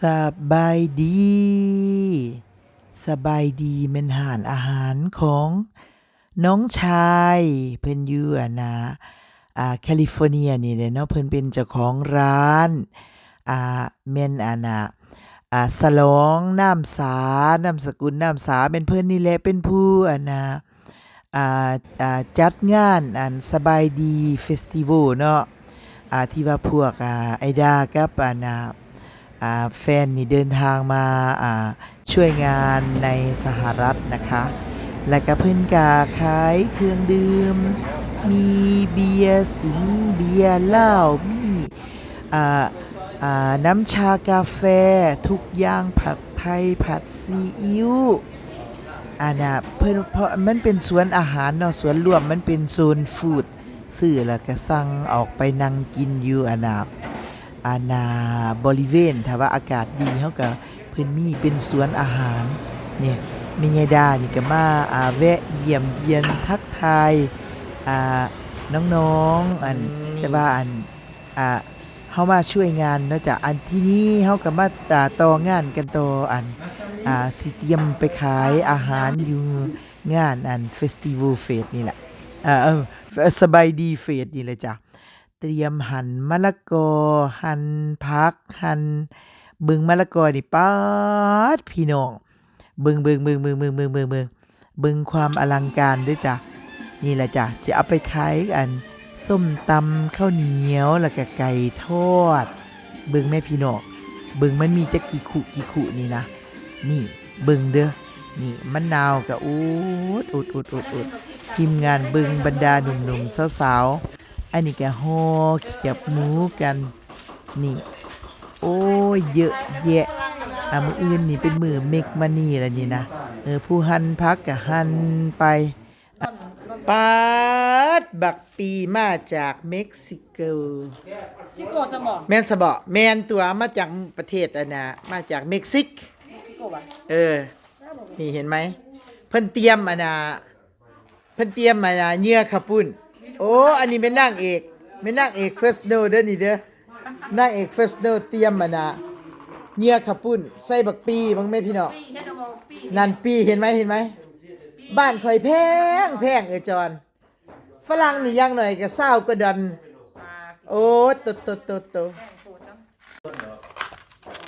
สบายดี สบายดีแม่นหารอาหารของน้องชายเพิ่นอยู่อะนะอ่าแคลิฟอร์เนียนี่เนาะเพิ่นเป็นเจ้าของร้านอ่าแม่นอะนะอ่าสลองน้ำสานามสกุลน้ำสาเป็นเพิ่นนี่แหละเป็นผู้อนะอ่าอ่าจัดงานอันสบายดีเฟสติวัลเนาะอ่าที่ว่าพวกอ่าไอดากับอนะอ่า แฟนนี่เดินทางมาช่วยงานในสหรัฐนะคะ และก็เพิ่นกาขายเครื่องดื่ม มีเบียร์สิงเบียร์เหล้ามีน้ำชากาแฟทุกอย่างผัดไทยผัดซีอิ๊วอันน่ะเพิ่นเพราะมันเป็นสวนอาหารเนาะสวนรวมมันเป็นโซนฟู้ดซื้อแล้วก็สั่งออกไปนั่งกินอยู่อันน่ะ อาณาบริเวณถ้าว่าอากาศดีเขาก็เพิ่นมีเป็นสวนอาหารเนี่ยแม่ยายดานี่ก็มาอ่าแวะเยี่ยมเยียนทักทายอ่าน้องๆอันแต่ว่าอันอ่าเฮามาช่วยงานเนาะจ้ะอันที่นี้เฮาก็มาอ่าต่องานกันต่ออันอ่าสิเตรียมไปขายอาหารอยู่งานอันเฟสติวัลเฟสนี่แหละอ่าเออสบายดีเฟสนี่แหละจ้ะ เตรียมหั่นมะละกอ หั่นผัก หั่นบิ่งมะละกอนี่ป๊าดพี่น้องบิ่งบิ่งบิ่งบิ่งบิ่งบิ่งบิ่งบิ่งบิ่งความอลังการด้วยจ้ะนี่แหละจ้ะจะเอาไปขายอันส้มตำข้าวเหนียวแล้วก็ไก่ทอดบิ่งแม่พี่น้องบิ่งมันมีจักกี่ขุกี่ขุนี่นะ นี่บิ่งเด้อนี่มะนาวก็อูดอุดอุดอุดอุดทีมงานบิ่งบรรดาหนุ่มๆสาว อันนี้ก็ห่อเขียบหมูกัน นี่ โอ้ยเยอะแยะอะมืออื่นนี่เป็นมือเมกมานี่แล้วนี่นะเออผู้หันพักก็หันไปอะปาดบักปีมาจากเม็กซิโกซิโกจะบอกแมนสบอแมนตัวมาจากประเทศอันน่ะมาจากเม็กซิกซิโกวะเออ นี่เห็นไหมเพิ่นเตรียมอันน่ะเพิ่นเตรียมอันน่ะเหยื่อขับปุ้น โอ้ อันนี้เป็นนางเอกเป็นนางเอกเฟสโนเด้อนี่เด้อนางเอกเฟสโนเตรียมอันน่ะเหยื่อขับปุ้นใส่บักปีบังแม่พี่น้องนั่นปีเห็นไหมเห็นไหม บ้านข่อยแพงแพงเออจอนฝรั่งนี่อยังหน่อยก็เศร้ากว่าดอนโอ้โตโตโตต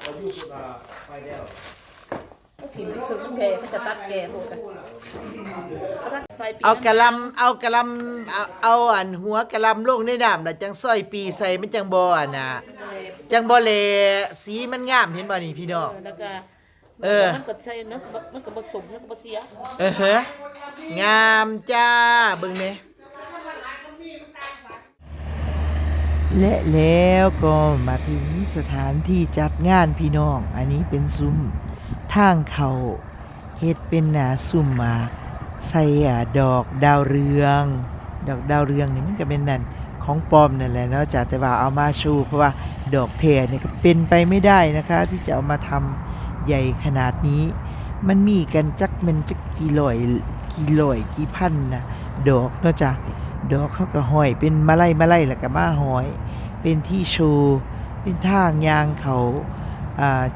ถิ่นนี่คือแกเขา จะตัดแกหมดเลยเขาตัดใส่ปีเอากะลำเอากะลำเอาเอาอันหัวกะลำลงในน้ำน่ะจังซอยปีใส่มันจังบ่อันน่ะจังบ่แลสีมันงามเห็นบ่นี่พี่น้อง แล้วก็เออ มันก็ใช่เนอะมันก็ผสมมันก็บ่เสียเออฮะงามจ้าเบิ่งแหน่และแล้วก็มาถึงสถานที่จัดงานพี่น้อง อันนี้เป็นซุ้ม ทางเขาเฮ็ดเป็นหนาซุ้มมาใส่ดอกดาวเรือง ดอกดาวเรืองนี่มันก็เป็นนั่นของปลอมนั่นแหละเนาะจ้ะแต่ว่าเอามาชูเพราะว่าดอกแท้เนี่ยก็เป็นไปไม่ได้นะคะ ที่จะเอามาทำใหญ่ขนาดนี้ มันมีกันจักมันจักกี่ร้อยกี่ร้อยกี่พันนะดอกเนาะจ้ะดอกเขาก็ห้อยเป็นมาไล่มาไล่แล้วก็มาห้อย เป็นที่โชว์เป็นทางยางเขา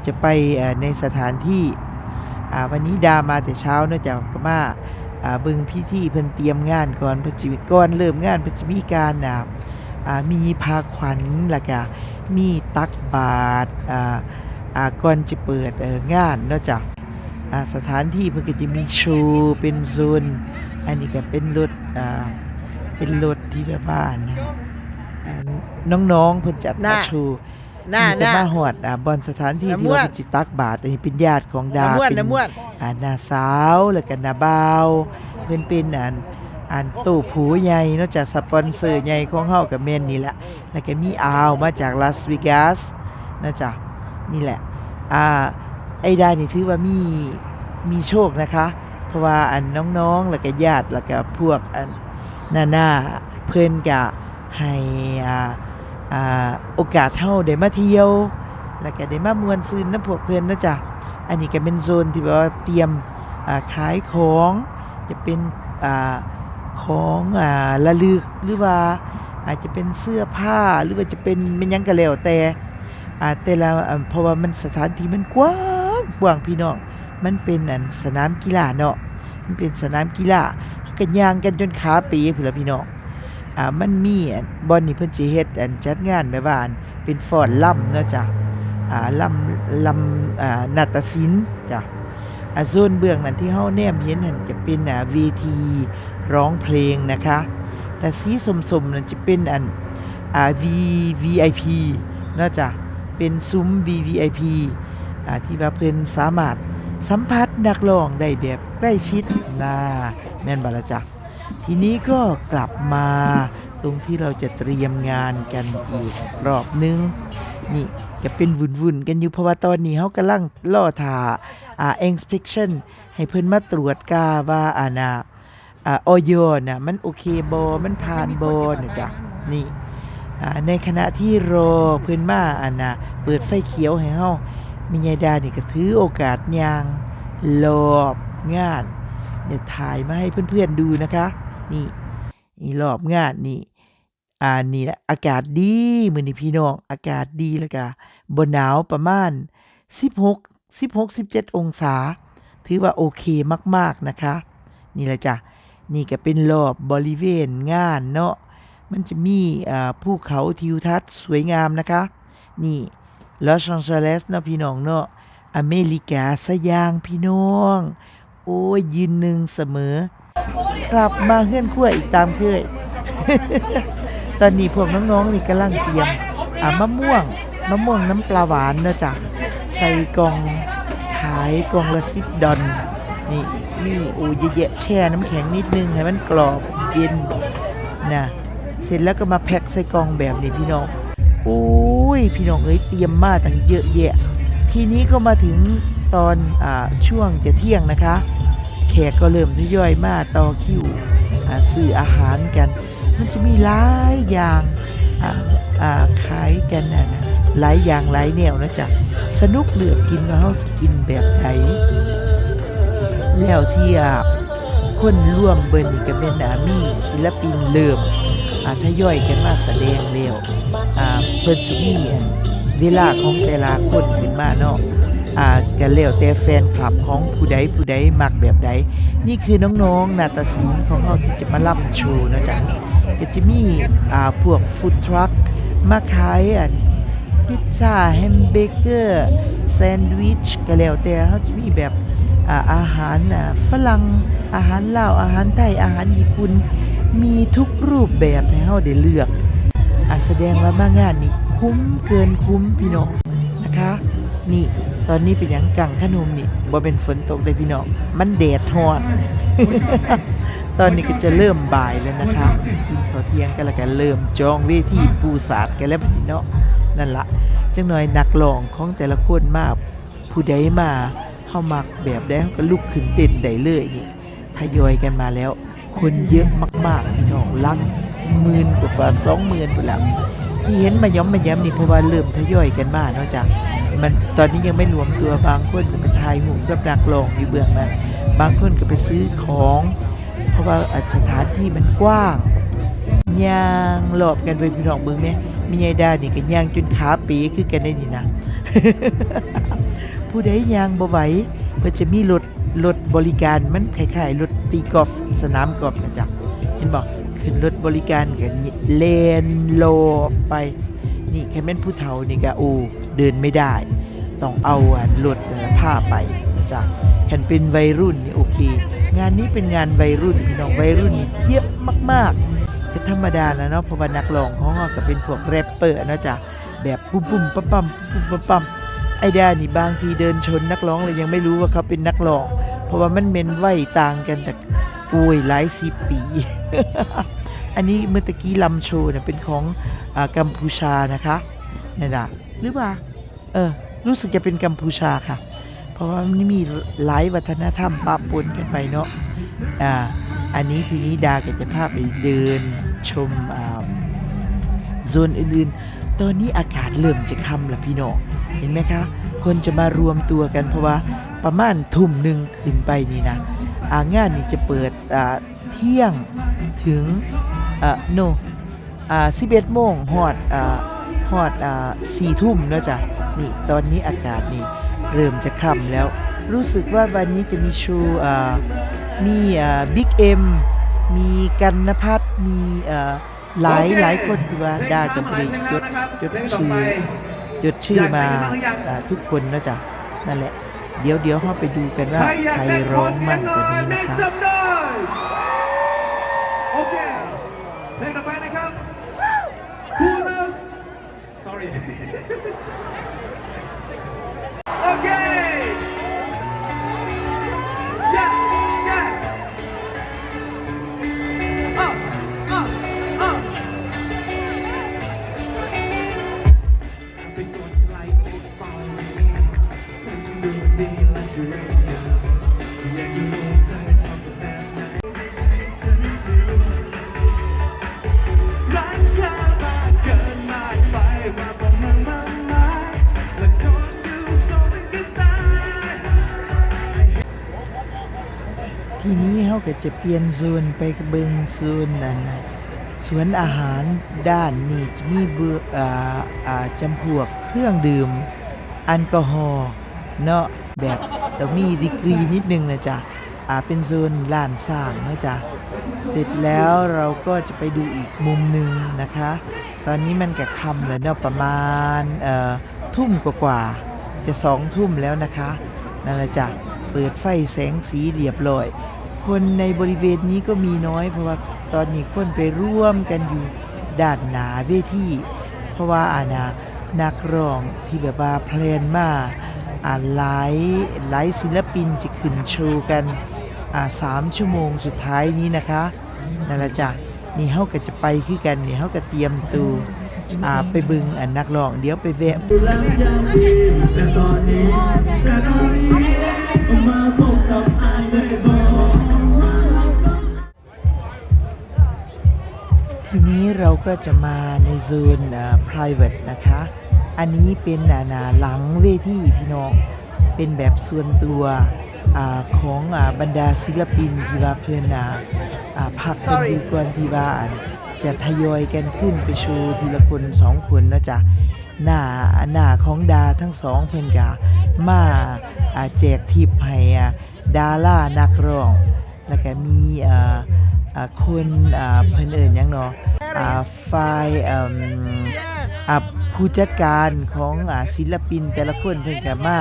จะไปอ่าในสถานที่อ่าวันนี้ดามาแต่เช้าเนาะจ้ะก็มาอ่าเบึงพิธีเพิ่นเตรียมงานก่อนเพิ่นจิก่อนเริ่มงานเพิ่นจะมีการอ่าอ่ามีพาขวัญแล้วก็มีตักบาตรอ่าอ่าก่อนจะเปิดเอ่องานเนาะจ้ะอ่าสถานที่เพิ่นก็จะมีโชว์เป็นโซนอันนี้ก็เป็นรถอ่าเป็นรถที่แบบว่านะอ่าน้องๆเพิ่นจัดน่ะมาโชว์ หน้านี่หก็น้ามาฮอดอ่าบอนสถานที่น้ำที่ม่วนว่าเพิ่นสิตักบาตรอันนี้เป็นญาติของดาน้ำม่วนเป็นน้ำม่วนอ่าน้าสาวแล้วก็น้าบ่าวเพิ่นเป็นอันอันตู้ผูใหญ่เนอกจากสปอนเซอร์ใหญ่ของเฮาก็แม่นนี่แหละแล้วก็มีอาวมาจากลาสเวกัสนะจ๊ะนี่แหละอ่าไอ้ได้นี่ถือว่ามีมีโชคนะคะ เพราะว่าอันน้องๆแล้วก็ญาติแล้วก็พวกอันหน้าหน้าเพิ่นก็ให้อ่าอ่า โอกาสเฮาได้มาเที่ยว แล้วก็ได้มามวนซืนน้ำพวกเพิ่อนนะจ๊ะอันนี้ก็เป็นโซนที่แบบว่าเตรียมขายของจะเป็นอของอ่าละลึกหรือว่าอาจจะเป็นเสื้อผ้าหรือว่าจะเป็นเป็นยังก็แล้วแต่แต่ละเพราะว่ามันสถานที่มันกว้างกว้างพี่น้องมันเป็นอันสนามกีฬาเนาะมันเป็นสนามกีฬากันยางกันจนขาปีพุ่นละพี่น้อง อ่ามันมีบอนนี่เพิ่นสิเฮ็ดอันจัดงานแบบว่าอันเป็นฟ้อนล่ำเนาะจ้ะอ่าล่ำลำอ่านาฏศิลป์จ้ะอ่าโซนเบื้องนั้นที่เฮาแนมเห็นนั่นจะเป็นอ่าเวทีร้องเพลงนะคะและสีสมๆนั่นจะเป็นอันอ่า V VIP เนาะจ้ะเป็นซุ้ม VVIP อ่าที่ว่าเพิ่นสามารถสัมผัสนักร้องได้แบบใกล้ชิดนะแม่นบ่ละจ้ะ ทีนี้ก็กลับมาตรงที่เราจะเตรียมงานกันอีกรอบนึง นี่จะเป็นวุ่นๆกันอยู่เพราะว่าตอนนี้เขากำลังล่อทาอ่า inspection ให้เพิ่นมาตรวจกาว่าอานาอ่าออยน่ะมันโอเคบอมันผ่านบอนะจ๊ะนี่อ่าในขณะที่รอเพิ่นมาอานาเปิดไฟเขียวให้เฮามียายดานี่ก็ถือโอกาสยางรอบงาน เนี่ยถ่ายมาให้เพื่อนๆดูนะคะ นี่นี่รอบงานนี่อ่านี่แหละอากาศดีมือนี้พี่น้องอากาศดีแล้วก็บ่หนาวประมาณ 16 16 17 องศา ถือว่าโอเคมากๆนะคะ นี่แหละจ้ะนี่ก็เป็นรอบบริเวณงานเนาะมันจะมีอ่าภูเขาทิวทัศน์สวยงามนะคะ นี่ลอสแองเจลิสเนาะพี่น้องเนาะอเมริกาสยางพี่น้อง โอ้ยยืนหนึ่งเสมอ กลับมาเฮื่อนขั้วอีกตามเคย ตอนนี้พวกน้องๆนี่กำลังเตรียมอ่ามะม่วงมะม่วงน้ำปลาหวานเนะจ้ะใส่กล่องขายกล่องละสิบดอลนี่นี่โอ้เยอะๆแช่น้ำแข็งนิดนึงให้มันกรอบเย็นนะเสร็จแล้วก็มาแพ็คใส่กล่องแบบนี้พี่น้องโอ้ยพี่น้องเอ้ยเตรียมมาตั้งเยอะแยะ ทีนี้ก็มาถึงตอนอช่วงจะเที่ยงนะคะ ขกก็เริ่มทยอยมาต่อคิวอ่าซื้ออาหารกัน มันจะมีหลายอย่างขายกันนะนะหลายอย่างหลายแนวนะจ๊ะสนุกเลือกกินว่าเฮาสกินแบบไหนแล้วที่คนร่วมเบิ่นนี่ก็เป็นอามีศิลปินเริ่มอาทยอยกันมาแสดงแล้วเพิ่นสิมีอันเวลาของแต่ละคนขึ้นมาเนาะ อ่ากันแล้วแต่แฟนคลับของผู้ใดผู้ใดมักแบบใด นี่คือน้องๆนาฏศิลป์ของเขาที่จะมารับโชว์นะจ๊ะก็จะมีอ่าพวกฟู้ดทรัคมาขายอันพิซซ่าแฮมเบเกอร์แซนด์วิชก็แล้วแต่เขาจะมีแบบอ่าอาหารอ่าฝรั่งอาหารลาวอาหารไทยอาหารญี่ปุ่นมีทุกรูปแบบให้เขาได้เลือกอ่าแสดงว่ามางานนี้คุ้มเกินคุ้มพี่น้องนะคะ นี่ ตอนนี้เป็นยังกังขนมนี่บ่เป็นฝนตกเลยพี่น้องมันแดดฮอดตอนนี้ก็จะเริ่มบ่ายแล้วนะคะกินข้าวเที่ยงกันแล้วกันเริ่มจองเวทีปูสาดกันแล้วพี่น้องนั่นละจังหน่อยนักร้องของแต่ละคนมาผู้ใดมาเฮามักแบบใดเฮาก็ลุกขึ้นเต้นได้เลยนี่ทยอยกันมาแล้ว คนเยอะมากๆพี่น้องลักหมื่นกว่าสองหมื่นไปแล้วที่เห็นมาย้อมมาย้ำนี่เพราะว่าเริ่มทยอยกันมาเนาะจ้ะ มันตอนนี้ยังไม่รวมตัวบางคนก็ไปถ่ายหูปกับนักร้องอยู่เบื้องนั้นบางคนก็ไปซื้อของ เพราะว่าสถานที่มันกว้างย่างหลบกันไปพี่น้องเบิ่งแม่มียายดานี่ก็ย่างจนขาปีคือกันได้นี่นะ ผู้ใดย่างบ่ไหวเพิ่นจะมีรถรถบริการมันคล้ายๆรถตีกอล์ฟสนามกอล์ฟนะจ๊ะเห็นบ่ขึ้นรถบริการกันเลนโลไป นี่แค่แม่นผู้เฒ่านี่ก็โอ้เดินไม่ได้ ต้องเอาอันรถนั่นล่ะพาไปจ้ะแคันเป็นวัยรุ่นนี่โอเค งานนี้เป็นงานวัยรุ่นพี่น้องวัยรุ่นนี่เยอะมากๆก็ธรรมดานะเนาะเพราะว่านักร้องของเราก็เป็นพวกแรปเปอร์นะจ้ะแบบปุ้มปุ้มปั๊มปั๊มปุ้มปั๊มปั๊มไอ้ด้านี่บางทีเดินชนนักร้องเลยยังไม่รู้ว่าเขาเป็นนักร้อง เพราะว่ามันเมนไหวต่างกันแต่โอ้ยหลายสิบปี อันนี้เมื่อตะกี้ลำโชว์เนี่ยเป็นของอากัมพูชานะคะนี่นะหรือว่าเออรู้สึกจะเป็นกัมพูชาค่ะ เพราะว่ามันมีหลายวัฒนธรรมปะปนกันไปเนาะอ่าอันนี้ทีนี้ดาก็จะพาไปเดินชมอ่าโซนอื่นๆ ตอนนี้อากาศเริ่มจะค่ำแล้วพี่น้องเห็นไหมคะ คนจะมารวมตัวกันเพราะว่าประมาณทุ่มหนึ่งขึ้นไปนี่นะอ่างานนี่จะเปิดอ่าเที่ยงถึง อ่าโนอ่า11โมงฮอดอ่าฮอดอ่าสี่ทุ่มแล้วจ้ะนี่ตอนนี้อากาศนี่เริ่มจะค่ำแล้ว รู้สึกว่าวันนี้จะมีโชว์อ่ามีอ่าบิ๊กเอ็มมีกันนพัฒน์มีอ่าหลายหลายคนที่ว่าได้กับบริจดจดชื่อจดชื่อมาอ่าทุกคนนะจ๊ะนั่นแหละ เดี๋ยวเดี๋ยวเราไปดูกันว่าใครอยากใครเต้นขร้อองเสียมั่งงหตัวน่อยนี้ make นะคะ some noise โอเค เพลงต่อไปนะครับ Who loves sorry ทีนี้เขาก็จะเปลี่ยนโซนไปเบิงโซนนั่นนะสวนอาหารด้านนี้จะมีเบืออ่าอ่าจำพวกเครื่องดื่มแอลกอฮอล์เนาะแบบต้องมีดีกรีนิดนึงนะจ๊ะอ่าเป็นโซนลานสร้างนะจ๊ะเสร็จแล้วเราก็จะไปดูอีกมุมหนึ่งนะคะ ตอนนี้มันแก็ค่ำแล้วเนาะประมาณเอ่อทุ่มกว่าๆจะสองทุ่มแล้วนะคะนั่นแหละจ้ะเปิดไฟแสงสีเรียบร้อย คนในบริเวณนี้ก็มีน้อย เพราะว่าตอนนี้คนไปร่วมกันอยู่ด้านหนาเวทีเพราะว่าอานานักร้องที่แบบว่าเพลนมาอ่าหลายหลายศิลปินจะขึ้นโชว์กันอ่าสามชั่วโมงสุดท้ายนี้นะคะนั่นละจ้ะนี่เฮาก็จะไปคือกันนี่เฮาก็เตรียมตัวอ่าไปบึงอันนักร้องเดี๋ยวไปแวะทีนี้ เราก็จะมาในโซน private นะคะ อันนี้เป็นนานาหลังเวทีพี่น้อง เป็นแบบส่วนตัวอของอบรรดาศิลปินที่ว่าเพื่อนอาอ่าพักกันอยู่ก่อนที่ว่านจะทยอยกันขึ้นไปโชว์ทีละคนสองคนนะจ๊ะหน้าหน้าของดาทั้งสองเพื่อนกามาอ่าแจกทิปให้อ่าดารานักร้อง แล้วก็มี คนอ่าเพิ่นเอิ้นยังเนาะฝ่ายผู้จัดการของอศิลปินแต่ละคนเพิ่นก็มา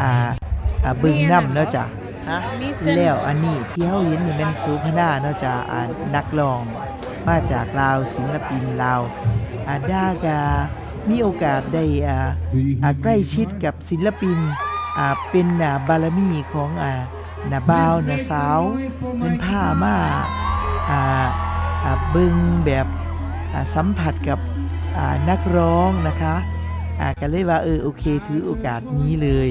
อ่าอ่าเบิ่งนํเนาะจ้ะแล้วอันนี้ที่เฮาเห็นนี่แม่นสุพนาเนาะจ้ะนักร้องมาจากลาวศิลปินลาวอาดากามีโอกาสได้ใกล้ชิดกับศิลปินเป็นอ่าบารมีของอนาบ่าวนาสาวเป็นผ้ามา บึงแบบสัมผัสกับนักร้องนะคะก็เลยว่าเออโอเคถือโอกาสนี้เลย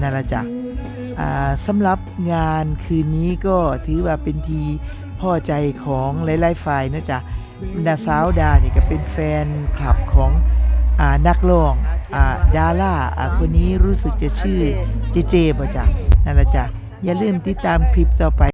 นั่นละจ้ะสำหรับงานคืนนี้ก็ถือว่าเป็นทีพ่อใจของหลายๆฝ่ายนะจ๊ะนาสาวดาเนี่ยก็เป็นแฟนคลับของอนักร้องอดาร่าคนนี้รู้สึกจะชื่อเจเจป่ะจ๊ะนั่นละจ้ะอย่าลืมติดตามคลิปต่อไป